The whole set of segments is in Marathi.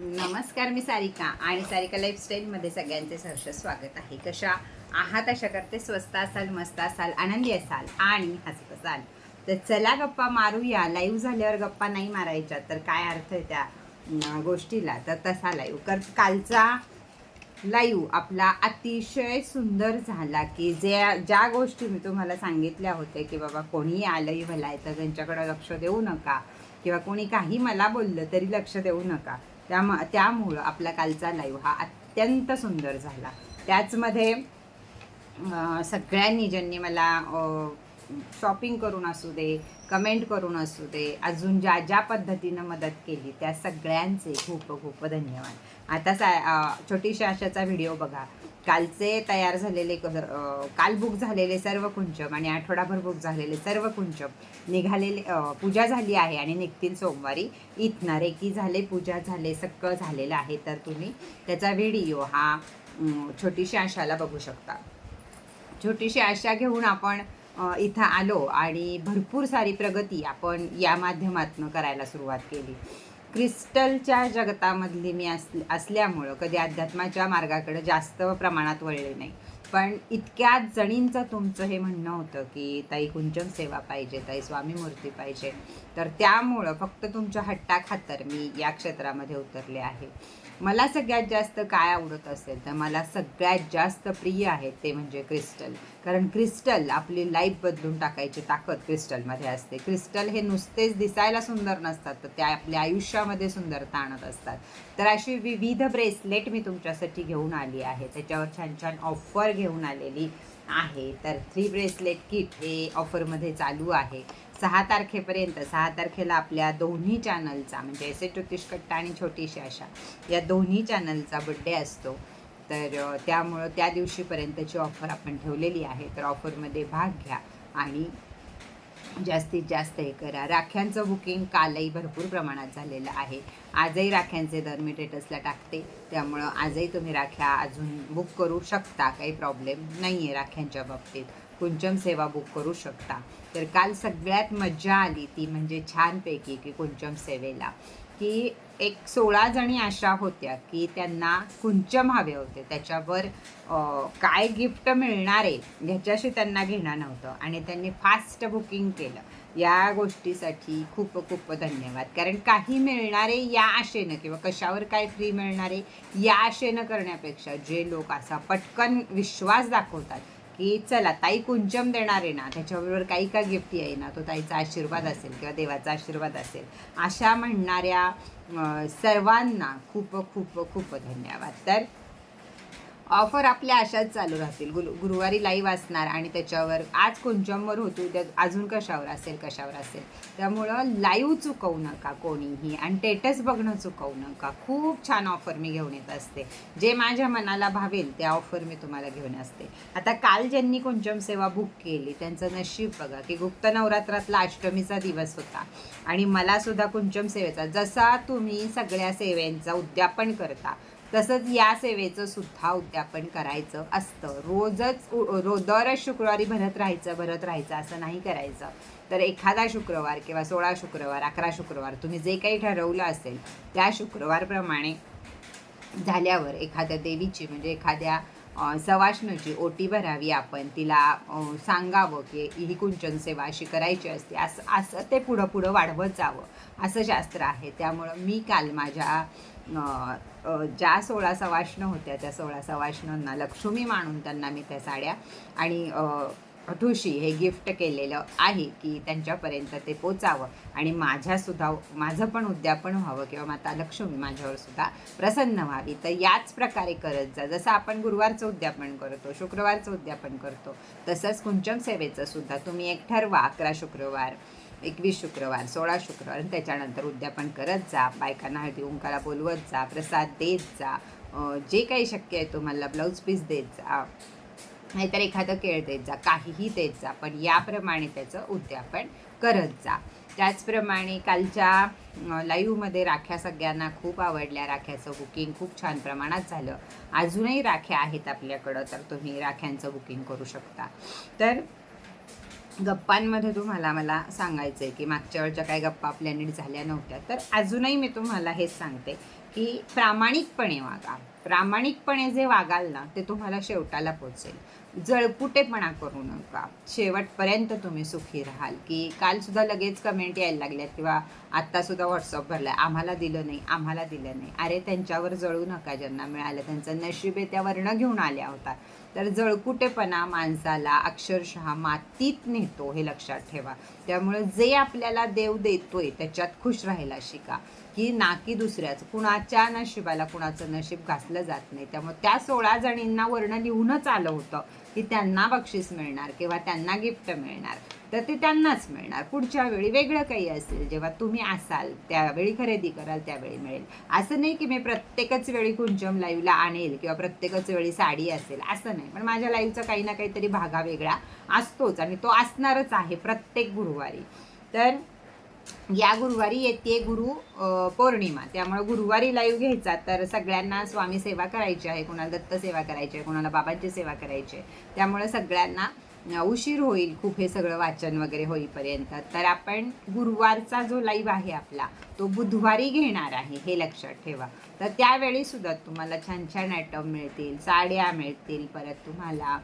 नमस्कार मी सारिका आणि सारिका लाईफस्टाईलमध्ये सगळ्यांचे सहर्ष स्वागत आहे. कशा आहात? अशा करते स्वस्त असाल मस्त असाल आनंदी असाल आणि हसत असाल. तर चला गप्पा मारूया. लाईव्ह झाल्यावर गप्पा नाही मारायच्या तर काय अर्थ आहे त्या गोष्टीला? तर तसा लाईव्ह कर कालचा लाईव्ह आपला अतिशय सुंदर झाला की ज्या ज्या गोष्टी मी तुम्हाला सांगितल्या होत्या की बाबा कोणीही आलंही भलाय तर त्यांच्याकडं लक्ष देऊ नका किंवा कोणी काही मला बोललं तरी लक्ष देऊ नका. त्याम त्यामुळं आपला कालचा लाईव्ह हा अत्यंत सुंदर झाला. त्याचमध्ये सगळ्यांनी ज्यांनी मला शॉपिंग करून असू दे कमेंट करून असू दे अजून ज्या ज्या पद्धतीनं मदत केली त्या सगळ्यांचे खूप खूप धन्यवाद. आता सा छोटीशा आशाचा व्हिडिओ बघा. कालचे तयार झालेले क- काल बुक झालेले सर्व कुंचम आणि आठवडाभर बुक झालेले सर्व कुंचम निघालेले पूजा झाली आहे आणि निघतील सोमवारी. इथणारे की झाले पूजा झाले सक्क झालेलं आहे. तर तुम्ही त्याचा व्हिडिओ हा छोटीशी आशाला बघू शकता. छोटीशी आशा घेऊन आपण इथं आलो आणि भरपूर सारी प्रगती आपण या माध्यमातून करायला सुरुवात केली. क्रिस्टलच्या जगतामधली मी अस असल्यामुळं कधी अध्यात्माच्या मार्गाकडे जास्त प्रमाणात वळले नाही. पण इतक्या जणींचं तुमचं हे म्हणणं होतं की ताई कुंचन सेवा पाहिजे ताई स्वामी मूर्ती पाहिजे. तर त्यामुळं फक्त तुमच्या हट्टाखातर मी या क्षेत्रामध्ये उतरले आहे. मला सगळ्यात जास्त काय आवडत असेल तर मला सगळ्यात जास्त प्रिय आहे ते म्हणजे क्रिस्टल. कारण क्रिस्टल आपली लाईफ बदलून टाकायची ताकद क्रिस्टलमध्ये असते. क्रिस्टल हे नुसतेच दिसायला सुंदर नसतात तर त्या आपल्या आयुष्यामध्ये सुंदरता आणत असतात. तर अशी विविध ब्रेसलेट मी तुमच्यासाठी घेऊन आली आहे. त्याच्यावर छान छान ऑफर घेऊन आलेली. आहे. तर थ्री ब्रेसलेट किट हे ऑफरमध्ये चालू आहे. सहा तारखेपर्यंत सहा तारखेला आपल्या दोन्ही चॅनलचा म्हणजे एस ए कट्टा आणि छोटीशी आशा या दोन्ही चॅनलचा बड्डे असतो. तर त्यामुळं त्या दिवशीपर्यंतची ऑफर आपण ठेवलेली आहे. तर ऑफरमध्ये भाग घ्या आणि जास्तीत जास्त हे करा. राख्यांचं बुकिंग कालही भरपूर प्रमाणात झालेलं आहे. आजही राख्यांचे दर मी टेटसला टाकते. त्यामुळं आजही तुम्ही राख्या अजून बुक करू शकता. काही प्रॉब्लेम नाही आहे राख्यांच्या बाबतीत. कुंचम सेवा बुक करू शकता. तर काल सगळ्यात मजा आली ती म्हणजे छानपैकी की कुंचम सेवेला. की एक सोळा जणी अशा होत्या की त्यांना कुंचम हवे होते. त्याच्यावर काय गिफ्ट मिळणार आहे ह्याच्याशी त्यांना घेणं नव्हतं. आणि त्यांनी फास्ट बुकिंग केलं. या गोष्टीसाठी खूप खूप धन्यवाद. कारण काही मिळणारे या आशेनं किंवा कशावर काय फ्री मिळणारे या आशेनं करण्यापेक्षा जे लोक असा पटकन विश्वास दाखवतात की चला ताई कुंचम देणार आहे ना त्याच्याबरोबर काही का गिफ्ट ना तो ताईचा आशीर्वाद असेल किंवा देवाचा आशीर्वाद असेल अशा म्हणणाऱ्या सर्वांना खूप खूप खूप धन्यवाद. तर ऑफर आपल्या अशाच चालू राहतील. गुरु गुरुवारी लाईव्ह असणार आणि त्याच्यावर आज कुंचमवर होतो. उद्या अजून कशावर असेल कशावर असेल. त्यामुळं लाईव्ह चुकवू नका कोणीही आणि टेटस बघणं चुकवू नका. खूप छान ऑफर मी घेऊन येत असते. जे माझ्या मनाला भावेल त्या ऑफर मी तुम्हाला घेऊन असते. आता काल ज्यांनी कुंचम सेवा बुक केली त्यांचं नशीब बघा की गुप्त नवरात्रातला अष्टमीचा दिवस होता. आणि मलासुद्धा कुंचम सेवेचा जसा तुम्ही सगळ्या सेवेंचा उद्यापन करता तसंच या सेवेचं सुद्धा उद्यापन करायचं असतं. रोजच रोज रो दर शुक्रवारी भरत राहायचं भरत राहायचं असं नाही करायचं. तर एखादा शुक्रवार किंवा सोळा शुक्रवार अकरा शुक्रवार तुम्ही जे काही ठरवलं असेल त्या शुक्रवारप्रमाणे झाल्यावर एखाद्या देवीची म्हणजे एखाद्या सवाष्णूची ओटी भरावी आपण. तिला सांगावं की ही कुंचन सेवा अशी करायची असते. असं असं ते पुढं पुढं वाढवत जावं. असं शास्त्र आहे. त्यामुळं मी काल माझ्या ज्या सोळा सवाष्ण होत्या त्या सोळा सवाष्णांना लक्ष्मी मानून त्यांना मी त्या साड्या आणि ठुशी हे गिफ्ट केलेलं आहे की त्यांच्यापर्यंत ते पोचावं. आणि माझ्यासुद्धा माझं पण उद्यापन व्हावं किंवा माता लक्ष्मी माझ्यावर सुद्धा प्रसन्न व्हावी. तर याच प्रकारे करत जा. जसं आपण गुरुवारचं उद्यापन करतो शुक्रवारचं उद्यापन करतो तसंच कुंचम सेवेचं सुद्धा तुम्ही एक ठरवा. अकरा शुक्रवार एकवीस शुक्रवार सोळा शुक्रवार त्याच्यानंतर उद्यापन करत जा. बायकांना हळदी कुंकाला बोलवत जा. प्रसाद देत जा. जे काही शक्य आहे तुम्हाला ब्लाऊज पीस देत जा. नाहीतर एखादं केळ देत जा काहीही देत जा पण याप्रमाणे त्याचं उद्यापन करत जा. त्याचप्रमाणे कालच्या लाईव्हमध्ये राख्या सगळ्यांना खूप आवडल्या. राख्याचं बुकिंग खूप छान प्रमाणात झालं. अजूनही राख्या आहेत आपल्याकडं तर तुम्ही राख्यांचं बुकिंग करू शकता. तर गप्पांमध्ये तुम्हाला मला सांगायचं आहे की मागच्या वेळच्या काही गप्पा आपल्या नीट झाल्या नव्हत्या. तर अजूनही मी तुम्हाला हेच सांगते की प्रामाणिकपणे वागा. प्रामाणिकपणे जे वागाल ना ते तुम्हाला शेवटाला पोचेल. जळकुटेपणा करू नका. शेवटपर्यंत तुम्ही सुखी राहाल. की कालसुद्धा लगेच कमेंट यायला लागल्यात किंवा आत्तासुद्धा व्हॉट्सअप भरलाय. आम्हाला दिलं नाही आम्हाला दिलं नाही. अरे त्यांच्यावर जळू नका ज्यांना मिळालं. त्यांचं नशीब त्या वर्ण घेऊन आल्या होता. तर जळकुटेपणा माणसाला अक्षरशः मातीत नेतो हे लक्षात ठेवा. त्यामुळे जे आपल्याला देव देतोय त्याच्यात खुश राहायला शिका. की ना की दुसऱ्याचं. कुणाच्या नशिबाला कुणाचं नशीब घासलं जात नाही. त्यामुळे त्या सोळा जणींना वर्ण लिहूनच आलं होतं की त्यांना बक्षीस मिळणार किंवा त्यांना गिफ्ट मिळणार. तर ते त्यांनाच मिळणार. पुढच्या वेळी वेगळं काही असेल. जेव्हा तुम्ही असाल त्यावेळी खरेदी कराल त्यावेळी मिळेल. असं नाही की मी प्रत्येकच वेळी कुंचम लाईव्हला आणेल किंवा प्रत्येकच वेळी साडी असेल. असं नाही. पण माझ्या लाईव्हचा काही ना काहीतरी भागा वेगळा असतोच आणि तो असणारच आहे प्रत्येक गुरुवारी. तर या गुरुवारी येते गुरु पौर्णिमा. त्यामुळे गुरुवारी लाईव्ह घ्यायचा. तर सगळ्यांना स्वामी सेवा करायची आहे. कोणाला दत्त सेवा करायची आहे कोणाला बाबांची सेवा करायची आहे. त्यामुळे सगळ्यांना उशीर होईल खूप हे सगळं वाचन वगैरे होईपर्यंत. तर आपण गुरुवारचा जो लाईव्ह आहे आपला तो बुधवारी घेणार आहे हे लक्षात ठेवा. तर त्यावेळी सुद्धा तुम्हाला छान छान आयटम मिळतील साड्या मिळतील परत तुम्हाला.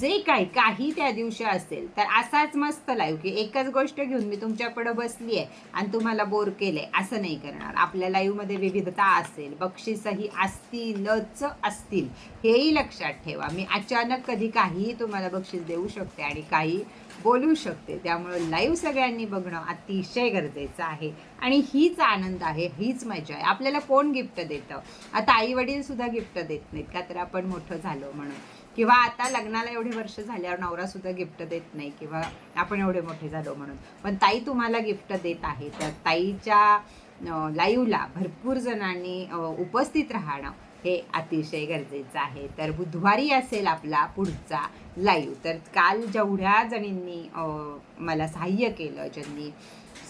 जे काही काही त्या दिवशी असेल तर असाच मस्त लाईव्ह की एकच गोष्ट घेऊन मी तुमच्याकडं बसली आहे आणि तुम्हाला बोर केलं आहे असं नाही करणार. आपल्या लाईव्हमध्ये विविधता असेल बक्षीसही असतीलच असतील हेही लक्षात ठेवा. मी अचानक कधी काहीही तुम्हाला बक्षीस देऊ शकतो आणि काही बोलू शकते. त्यामुळं लाईव्ह सगळ्यांनी बघणं अतिशय गरजेचं आहे. आणि हीच आनंद आहे हीच मजा आहे. आपल्याला कोण गिफ्ट देतं? आता आई वडील सुद्धा गिफ्ट देत नाहीत का? तर आपण मोठं झालो म्हणून. किंवा आता लग्नाला एवढे वर्ष झाल्यावर नवरा सुद्धा गिफ्ट देत नाही किंवा आपण एवढे मोठे झालो म्हणून. पण ताई तुम्हाला गिफ्ट देत आहे. तर ताईच्या लाईव्हला भरपूर जणांनी उपस्थित राहणं हे अतिशय गरजेचं आहे. तर बुधवारी असेल आपला पुढचा लाईव्ह तर काल जेवढ्या जणींनी मला सहाय्य केलं ज्यांनी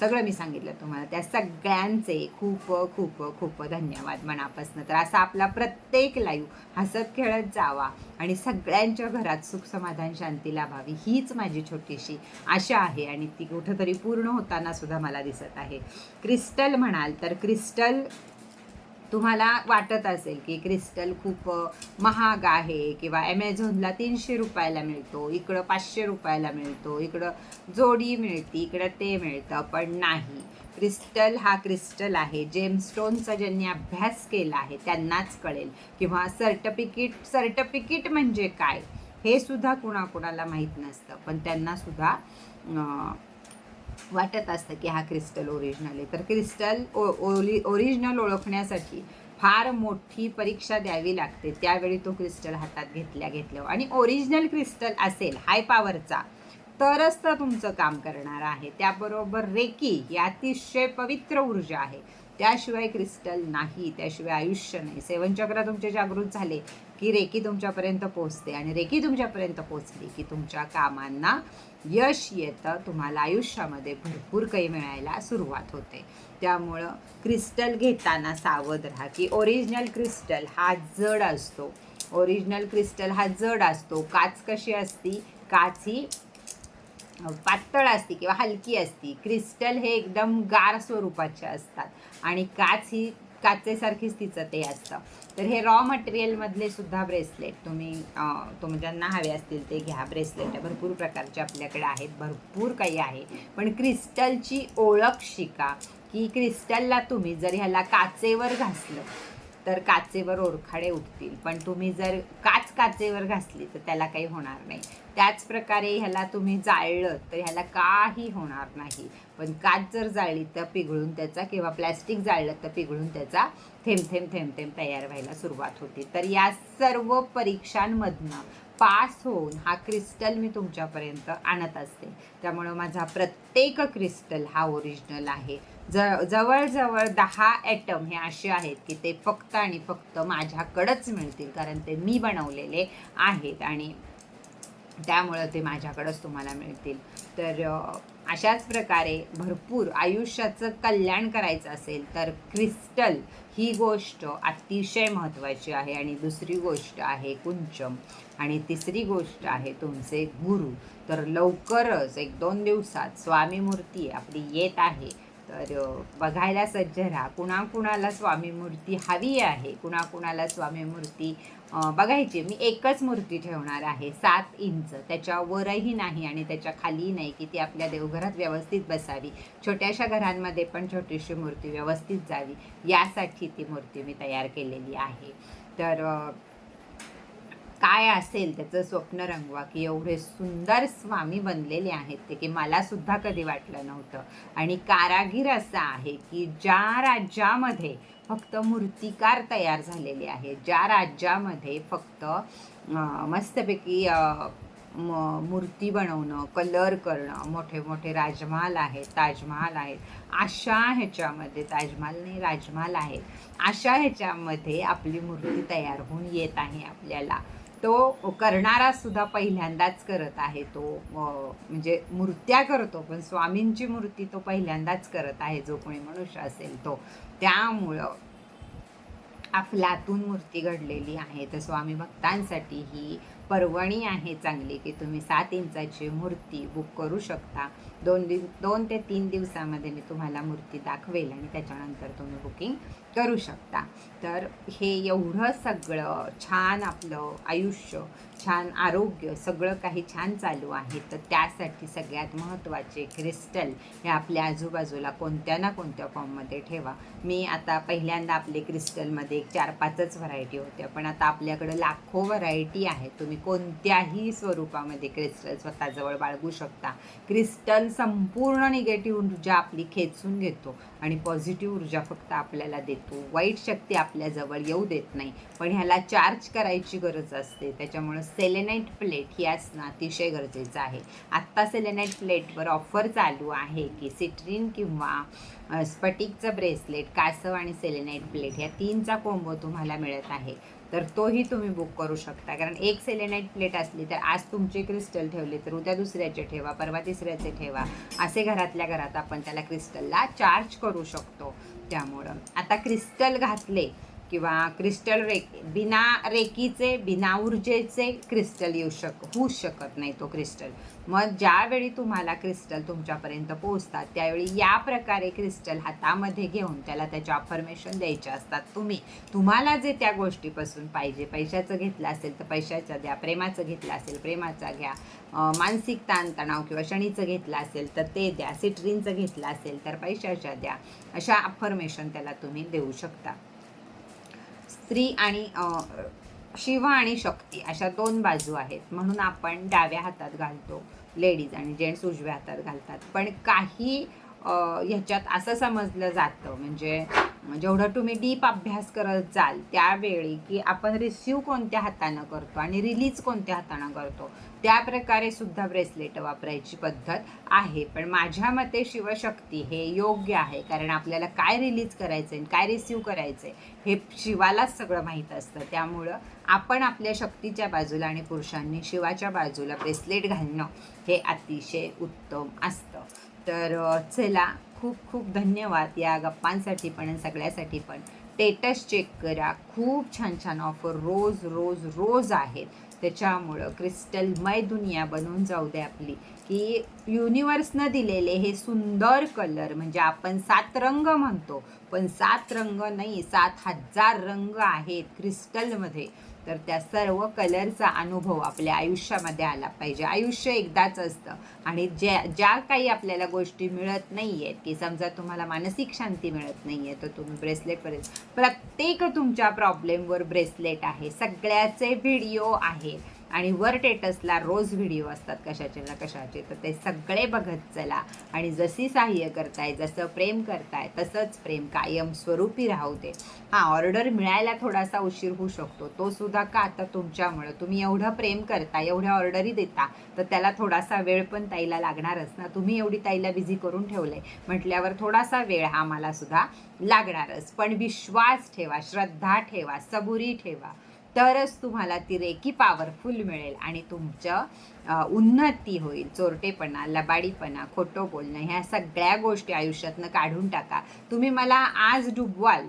सगळं मी सांगितलं तुम्हाला त्या सगळ्यांचे खूप खूप खूप धन्यवाद मनापासून. तर असा आपला प्रत्येक लाईव्ह हसत खेळत जावा आणि सगळ्यांच्या घरात सुख समाधान शांती लाभावी हीच माझी छोटीशी आशा आहे. आणि ती कुठंतरी पूर्ण होताना सुद्धा मला दिसत आहे. क्रिस्टल म्हणाल तर क्रिस्टल तुम्हाला वाटत असेल की क्रिस्टल खूप महाग आहे किंवा ॲमेझॉनला तीनशे रुपयाला मिळतो इकडं पाचशे रुपयाला मिळतो इकडं जोडी मिळते इकडं ते मिळतं पण नाही. क्रिस्टल हा क्रिस्टल आहे. जेमस्टोनचा ज्यांनी अभ्यास केला आहे त्यांनाच कळेल. किंवा सर्टिफिकेट सर्टिफिकेट म्हणजे काय? हे सुद्धा कुणाकुणाला माहीत नसतं. पण त्यांना सुद्धा वाटत असतं की हा क्रिस्टल ओरिजिनल आहे. तर क्रिस्टल ओ ओरि ओरिजिनल ओळखण्यासाठी फार मोठी परीक्षा द्यावी लागते. त्यावेळी तो क्रिस्टल हातात घेतल्या घेतल्या. आणि ओरिजिनल क्रिस्टल असेल हाय पॉवरचा तरच तर तुमचं काम करणार आहे. त्याबरोबर रेकी ही अतिशय पवित्र ऊर्जा आहे. त्याशिवाय क्रिस्टल नाही त्याशिवाय आयुष्य नाही. सेवन चक्र तुमचे जागृत झाले की रेकी तुमच्यापर्यंत पोचते आणि रेकी तुमच्यापर्यंत पोचली की तुमच्या कामांना यश येतं तुम्हाला आयुष्यामध्ये भरपूर काही मिळायला सुरुवात होते. त्यामुळं क्रिस्टल घेताना सावध राहा की ओरिजिनल क्रिस्टल हा जड असतो. ओरिजिनल क्रिस्टल हा जड असतो. काच कशी असती? काच ही पातळ असते किंवा हलकी असती. क्रिस्टल हे एकदम गार स्वरूपाचे असतात. आणि काच ही काचेसारखीच तिचं ते असतं. तर हे रॉ मटेरियलमधले सुद्धा ब्रेसलेट तुम्ही तुम ज्यांना हवे असतील ते घ्या. ब्रेसलेट भरपूर प्रकारचे आपल्याकडे आहेत भरपूर काही आहे. पण क्रिस्टलची ओळख शिका की क्रिस्टलला तुम्ही जर ह्याला काचेवर घासलं तर काचेवर ओरखाडे उठतील. पण तुम्ही जर काच काचेवर घासली तर त्याला काही होणार नाही. त्याच प्रकारे ह्याला तुम्ही जाळलं तर ह्याला काही होणार नाही. पण काच जर जाळली तर पिघळून त्याचा किंवा प्लॅस्टिक जाळलं तर पिघळून त्याचा थेंब थेंब थेंब थेंब तयार व्हायला सुरुवात होते. तर या सर्व परीक्षांमधनं पास होऊन हा क्रिस्टल मी तुमच्यापर्यंत आणत असते. त्यामुळं माझा प्रत्येक क्रिस्टल हा ओरिजिनल आहे. ज जवळजवळ दहा ॲटम हे असे आहेत की ते फक्त आणि फक्त माझ्याकडंच मिळतील कारण ते मी बनवलेले आहेत आणि त्यामुळं ते माझ्याकडंच तुम्हाला मिळतील. तर अशाच प्रकारे भरपूर आयुष्याचं कल्याण करायचं असेल तर क्रिस्टल ही गोष्ट अतिशय महत्त्वाची आहे आणि दुसरी गोष्ट आहे कुंचम आणि तिसरी गोष्ट आहे तुमचे गुरु. तर लवकरच एक दोन दिवसात स्वामी मूर्ती आपली येत आहे. तर बघायला सज्ज राहा. कुणाकुणाला स्वामी मूर्ती हवी आहे कुणाकुणाला स्वामी मूर्ती बघायची. मी एकच मूर्ती ठेवणार आहे सात इंच. त्याच्यावरही नाही आणि त्याच्याखाली नाही की ती आपल्या देवघरात व्यवस्थित बसावी. छोट्याशा घरांमध्ये पण छोटीशी मूर्ती व्यवस्थित जावी. यासाठी ती मूर्ती मी तयार केलेली आहे. तर काय असेल त्याचं स्वप्न रंगवा की एवढे सुंदर स्वामी बनलेले आहेत ते की मला सुद्धा कधी वाटलं नव्हतं. आणि कारागीर असा आहे की ज्या राज्यामध्ये फक्त मूर्तिकार तयार झालेले आहेत ज्या राज्यामध्ये फक्त मस्तपैकी म- मूर्ती बनवणं कलर करणं मोठे मोठे राजमहाल आहेत ताजमहाल आहेत अशा ह्याच्यामध्ये ताजमहाल नाही राजमहाल आहेत अशा ह्याच्यामध्ये आपली मूर्ती तयार होऊन येत आहे आपल्याला. तो करणारा सुद्धा पहिल्यांदाच करत आहे तो म्हणजे मूर्त्या करतो पण स्वामींची मूर्ती तो पहिल्यांदाच करत आहे जो कोणी मनुष्य असेल तो. त्यामुळं अफलातून मूर्ती घडलेली आहे. तर स्वामी भक्तांसाठी ही पर्वणी आहे चांगली की तुम्ही सात इंचाची मूर्ती बुक करू शकता. दोन दिव दोन ते तीन दिवसामध्ये मी तुम्हाला मूर्ती दाखवेल आणि त्याच्यानंतर तुम्ही बुकिंग करू शकता. तर हे एवढं सगळं छान आपलं आयुष्य छान आरोग्य सगळं काही छान चालू आहे. तर त्यासाठी सगळ्यात महत्त्वाचे क्रिस्टल हे आपल्या आजूबाजूला कोणत्या ना कोणत्या फॉर्ममध्ये ठेवा. मी आता पहिल्यांदा आपले क्रिस्टलमध्ये एक चार पाचच व्हरायटी होत्या पण आता आपल्याकडं लाखो व्हरायटी आहे तुम्ही कोणत्याही स्वरूपामध्ये क्रिस्टल स्वतःजवळ बाळगू शकता. क्रिस्टल संपूर्ण निगेटिव्ह ऊर्जा आपली खेचून घेतो आणि पॉझिटिव्ह ऊर्जा फक्त आपल्याला देतो. वाईट शक्ती आपल्याजवळ येऊ देत नाही. पण ह्याला चार्ज करायची गरज असते. त्याच्यामुळं सेलेनाईट प्लेट ही असणं अतिशय गरजेचं आहे. आत्ता सेलेनाईट प्लेटवर ऑफर चालू आहे की सिट्रीन किंवा स्फटिकचं ब्रेसलेट कासव आणि सेलेनाईट प्लेट ह्या तीनचा कोंबो तुम्हाला मिळत आहे. तर तोही तुम्ही बुक करू शकता. कारण एक सेलेनाईट प्लेट असली तर आज तुमचे क्रिस्टल ठेवले तर उद्या दुसऱ्याचे ठेवा परवा तिसऱ्याचे ठेवा. असे घरातल्या घरात आपण त्याला क्रिस्टलला चार्ज करू शकतो. त्यामुळं आता क्रिस्टल घातले किंवा क्रिस्टल रेक बिना रेकीचे बिना ऊर्जेचे क्रिस्टल येऊ शक होऊ शकत नाही तो क्रिस्टल मग ज्यावेळी तुम्हाला क्रिस्टल तुमच्यापर्यंत पोहोचतात त्यावेळी या प्रकारे क्रिस्टल हातामध्ये घेऊन त्याला त्याच्या अफर्मेशन द्यायचे असतात. तुम्ही तुम्हाला जे त्या गोष्टीपासून पाहिजे पैशाचं घेतलं असेल तर पैशाचं द्या प्रेमाचं घेतलं असेल प्रेमाचा घ्या मानसिक ताणतणाव किंवा शनीचं घेतलं असेल तर ते द्या सिट्रीनचं घेतलं असेल तर पैशाच्या द्या अशा अफर्मेशन त्याला तुम्ही देऊ शकता. स्त्री आणि शिव आणि शक्ती अशा दोन बाजू आहेत. म्हणून आपण डाव्या हातात घालतो. लेडीज आणि जेंट्स उजव्या हातात घालतात. पण काही ह्याच्यात असं समजलं जातं. म्हणजे, म्हणजे जेवढं तुम्ही डीप अभ्यास करत जाल त्यावेळी की आपण रिसिव्ह कोणत्या हातानं करतो आणि रिलीज कोणत्या हातानं करतो त्या प्रकारे सुद्धा ब्रेसलेट वापरायची पद्धत आहे. पण माझ्या मते शिवशक्ती हे योग्य आहे. कारण आपल्याला काय रिलीज करायचं आहे काय रिसिव्ह करायचं आहे हे शिवालाच सगळं माहीत असतं. त्यामुळं आपण आपल्या शक्तीच्या बाजूला आणि पुरुषांनी शिवाच्या बाजूला ब्रेसलेट घालणं हे अतिशय उत्तम असतं. तर चला खूप खूप धन्यवाद या गप्पांसाठी पण आणि सगळ्यासाठी पण. स्टेटस चेक करा. खूप छान छान ऑफर रोज रोज रोज आहेत. त्याच्यामुळं क्रिस्टलमय दुनिया बनवून जाऊ दे आपली. की युनिवर्सनं दिलेले हे सुंदर कलर म्हणजे आपण सात रंग म्हणतो. पण सात रंग नाही सात हजार रंग आहेत क्रिस्टलमध्ये तर त्या सर्व कलरचा अनुभव आपल्या आयुष्यामध्ये आला पाहिजे. आयुष्य एकदाच असतं. आणि ज्या ज्या काही आपल्याला गोष्टी मिळत नाही आहेत की समजा तुम्हाला मानसिक शांती मिळत नाही आहे तर तुम्ही ब्रेसलेटपर्यंत प्रत्येक तुमच्या प्रॉब्लेमवर ब्रेसलेट आहे. सगळ्याचे व्हिडिओ आहे. आणि वर टेटसला रोज व्हिडिओ असतात कशाचे ना कशाचे. तर ते सगळे बघत चला. आणि जशी सहाय्य करताय जसं प्रेम करताय तसंच प्रेम कायम स्वरूपी राहू दे. हां ऑर्डर मिळायला थोडासा उशीर होऊ शकतो. तो सुद्धा का आता तुमच्यामुळं? तुम्ही एवढं प्रेम करता एवढ्या ऑर्डरी देता तर त्याला थोडासा वेळ पण ताईला लागणारच ना. तुम्ही एवढी ताईला बिझी करून ठेवलंय. म्हटल्यावर थोडासा वेळ हा मला सुद्धा लागणारच. पण विश्वास ठेवा श्रद्धा ठेवा सबुरी ठेवा. तरच तुम्हाला ती रेकी पॉवरफुल मिळेल आणि तुमचं उन्नती होईल. चोरटेपणा लबाडीपणा खोटं बोलणं ह्या सगळ्या गोष्टी आयुष्यातनं काढून टाका. तुम्ही मला आज डुबवाल.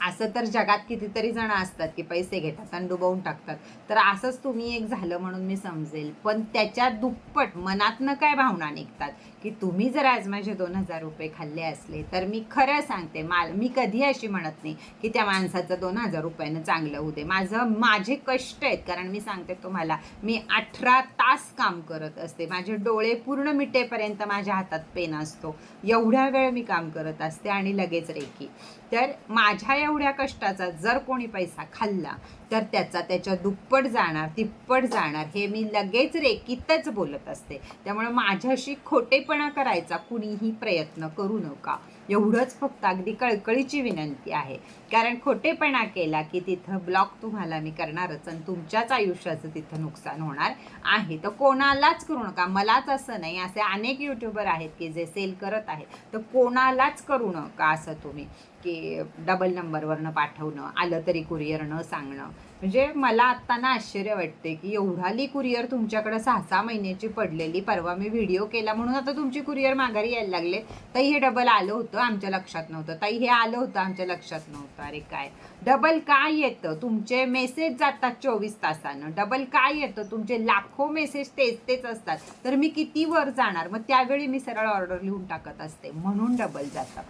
असं तर जगात कितीतरी जण असतात की पैसे घेतात आणि डुबवून टाकतात. तर असंच तुम्ही एक झालं म्हणून मी समजेल. पण त्याच्या दुप्पट मनातनं काय भावना निघतात? की तुम्ही जर आज माझे दोन हजार रुपये खाल्ले असले तर मी खरं सांगते माल मी कधी अशी म्हणत नाही की त्या माणसाचं दोन हजार रुपयानं चांगलं होऊ दे. माझं माझे कष्ट आहेत कारण मी सांगते तुम्हाला मी अठरा तास काम करत असते. माझे डोळे पूर्ण मिटेपर्यंत माझ्या हातात पेन असतो. एवढ्या वेळ मी काम करत असते आणि लगेच रेखी तर माझ्या एवढ्या कष्टाचा जर कोणी पैसा खाल्ला तर त्याचा त्याच्या दुप्पट जाणार तिप्पट जाणार हे मी लगेच रेकीतच बोलत असते. त्यामुळे माझ्याशी खोटे खोटेपणा करायचा कुणीही प्रयत्न करू नका. एवढंच फक्त अगदी कळकळीची विनंती आहे. कारण खोटेपणा केला की तिथं ब्लॉक तुम्हाला मी करणारच आणि तुमच्याच आयुष्याचं तिथं नुकसान होणार आहे. तर कोणालाच करू नका. मलाच असं नाही. असे अनेक यूट्यूबर आहेत की जे सेल करत आहेत. तर कोणालाच करू नका असं तुम्ही. की डबल नंबरवरनं पाठवणं आलं तरी कुरिअर न सांगणं. म्हणजे मला आत्ता ना आश्चर्य वाटते की एवढाली कुरिअर तुमच्याकडं सहा सहा महिन्याची पडलेली. परवा मी व्हिडिओ केला म्हणून आता तुमची कुरिअर माघारी यायला लागले. ताई हे डबल आलं होतं आमच्या लक्षात नव्हतं. ताई हे आलं होतं आमच्या लक्षात नव्हतं. अरे काय? डबल काय येतं? तुमचे मेसेज जातात चोवीस तासानं. डबल काय येतं? तुमचे लाखो मेसेज तेच तेच असतात. तर मी किती वर जाणार? मग त्यावेळी मी सरळ ऑर्डर लिहून टाकत असते. म्हणून डबल जातं.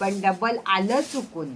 पण डबल आलं चुकून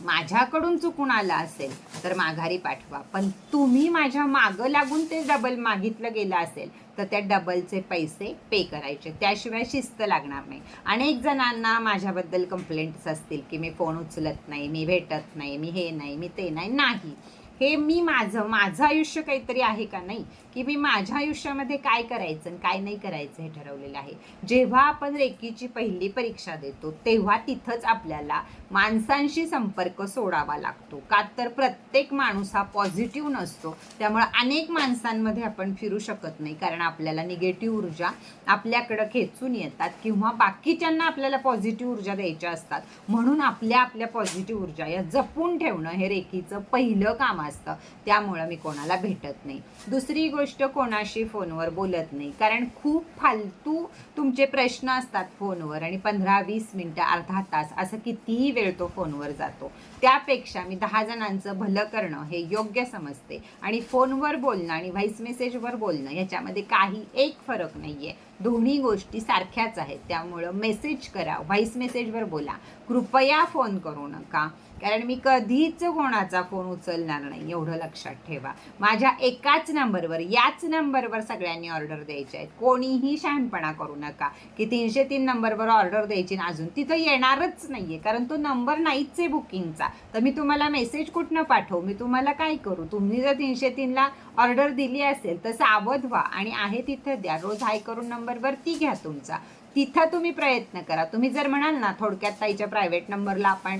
माझ्याकडून चुकून आलं असेल तर माघारी पाठवा. पण तुम्ही माझ्या मागं लागून ते डबल मागितलं गेलं असेल तर त्या डबलचे पैसे पे करायचे. त्याशिवाय शिस्त लागणार नाही. अनेक जणांना माझ्याबद्दल कंप्लेंट्स असतील की मी फोन उचलत नाही मी भेटत नाही मी हे नाही मी ते नाही. नाही. हे मी माझं माझं आयुष्य काहीतरी आहे का नाही? की मी माझ्या आयुष्यामध्ये काय करायचं आणि काय नाही करायचं हे ठरवलेलं आहे. जेव्हा आपण रेकीची पहिली परीक्षा देतो तेव्हा तिथंच आपल्याला माणसांशी संपर्क सोडावा लागतो. का तर प्रत्येक माणूस हा पॉझिटिव्ह नसतो त्यामुळे अनेक माणसांमध्ये आपण फिरू शकत नाही कारण आपल्याला निगेटिव्ह ऊर्जा आपल्याकडं खेचून येतात किंवा बाकीच्यांना आपल्याला पॉझिटिव्ह ऊर्जा द्यायच्या असतात. म्हणून आपल्या आपल्या पॉझिटिव्ह ऊर्जा या जपून ठेवणं हे रेकीचं पहिलं काम असतं. त्यामुळं मी कोणाला भेटत नाही. दुसरी गोष्ट कोणाशी फोनवर बोलत नाही. कारण खूप फालतू तुमचे प्रश्न असतात फोनवर आणि पंधरा वीस मिनटं अर्धा तास असं कितीही वेळ तो फोनवर जातो. त्यापेक्षा मी दहा जणांचं भलं करणं हे योग्य समजते. आणि फोनवर बोलणं आणि व्हॉइस मेसेजवर बोलणं याच्यामध्ये काही एक फरक नाही आहे दोन्ही गोष्टी सारख्याच आहेत. त्यामुळं मेसेज करा व्हॉइस मेसेजवर बोला. कृपया फोन करू नका. कारण मी कधीच कोणाचा फोन उचलणार नाही एवढं लक्षात ठेवा. माझ्या एकाच नंबरवर याच नंबरवर सगळ्यांनी ऑर्डर द्यायची आहेत. कोणीही शहाणपणा करू नका. की तीनशे तीन नंबरवर ऑर्डर द्यायची आणि अजून तिथं येणारच नाही आहे कारण तो नंबर नाहीच आहे बुकिंगचा. तर मी तुम्हाला मेसेज कुठनं पाठवू? मी तुम्हाला काय करू? तुम्ही जर तीनशे तीनला ऑर्डर दिली असेल तर सावध व्हा आणि आहे तिथं द्या. रोज हाय करून नंबरवरती घ्या तुमचा. तिथं तुम्ही प्रयत्न करा. तुम्ही जर म्हणाल ना थोडक्यात ताईच्या प्रायव्हेट नंबरला आपण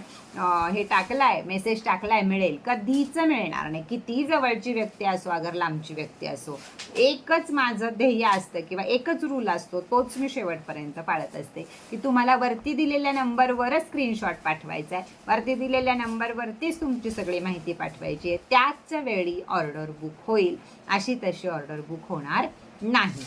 हे टाकलाय मेसेज टाकलाय मिळेल. कधीच मिळणार नाही. किती जवळची व्यक्ती असो अगर लांबची व्यक्ती असो एकच माझं ध्येय असतं किंवा एकच रूल असतो तोच मी शेवटपर्यंत पाळत असते. की तुम्हाला वरती दिलेल्या नंबरवरच स्क्रीनशॉट पाठवायचा आहे. वरती दिलेल्या नंबरवरतीच तुमची सगळी माहिती पाठवायची आहे. त्याच वेळी ऑर्डर बुक होईल. अशी तशी ऑर्डर बुक होणार नाही.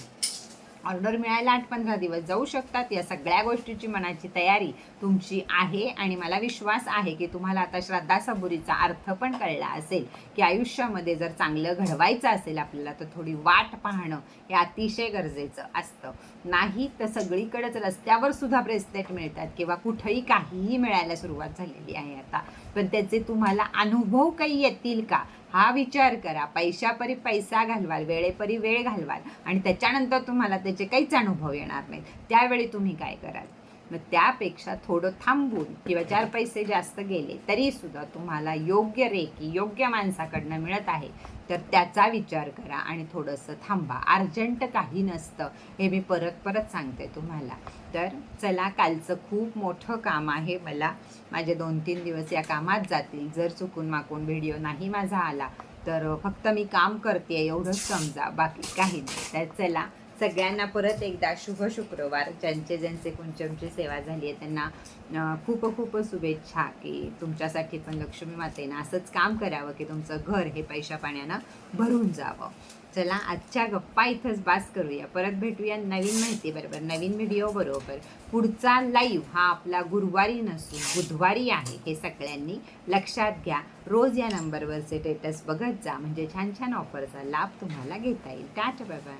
ऑर्डर मिळायला आठ पंधरा दिवस जाऊ शकतात. या सगळ्या गोष्टीची मनाची तयारी तुमची आहे आणि मला विश्वास आहे की तुम्हाला आता श्रद्धा सबुरीचा अर्थ पण कळला असेल की आयुष्यामध्ये जर चांगलं घडवायचं असेल आपल्याला तर थोडी वाट पाहणं हे अतिशय गरजेचं असतं. नाही तर सगळीकडेच रस्त्यावर सुद्धा ब्रेसलेट मिळतात किंवा कुठंही काहीही मिळायला सुरुवात झालेली आहे आता. पण त्याचे तुम्हाला अनुभव काही येतील का? हा विचार करा. पैशापरी पैसा घालवाल वेळेपरी वेळ घालवाल आणि त्याच्यानंतर तुम्हाला त्याचे काहीच अनुभव येणार नाहीत. त्यावेळी तुम्ही काय कराल? मग त्यापेक्षा थोडं थांबून किंवा चार पैसे जास्त गेले तरी सुद्धा तुम्हाला योग्य रेकी योग्य माणसाकडनं मिळत आहे. तर त्याचा विचार करा आणि थोडंसं थांबा. अर्जंट काही नसतं. हे मी परत परत सांगते तुम्हाला. तर चला कालचं खूप मोठं काम आहे. मला माझे दोन तीन दिवस या कामात जातील. जर चुकून माकून व्हिडिओ नाही माझा आला तर फक्त मी काम करते एवढंच समजा. बाकी काही नाही. तर चला सगळ्यांना परत एकदा शुभ शुक्रवार. ज्यांचे ज्यांचे कुंचमची सेवा झाली आहे त्यांना खूप खूप शुभेच्छा की तुमच्यासाठी पण लक्ष्मी मातेनं असंच काम करावं की तुमचं घर हे पैशा पाण्यानं भरून जावं. चला आजच्या गप्पा इथंच बास करूया. परत भेटूया नवीन माहिती बरोबर नवीन व्हिडिओ बरोबर. पुढचा लाईव्ह हा आपला गुरुवारी नसून बुधवारी आहे हे सगळ्यांनी लक्षात घ्या. रोज या नंबरवरचे स्टेटस बघत जा. म्हणजे छान छान ऑफरचा लाभ तुम्हाला घेता येईल. Tata bye bye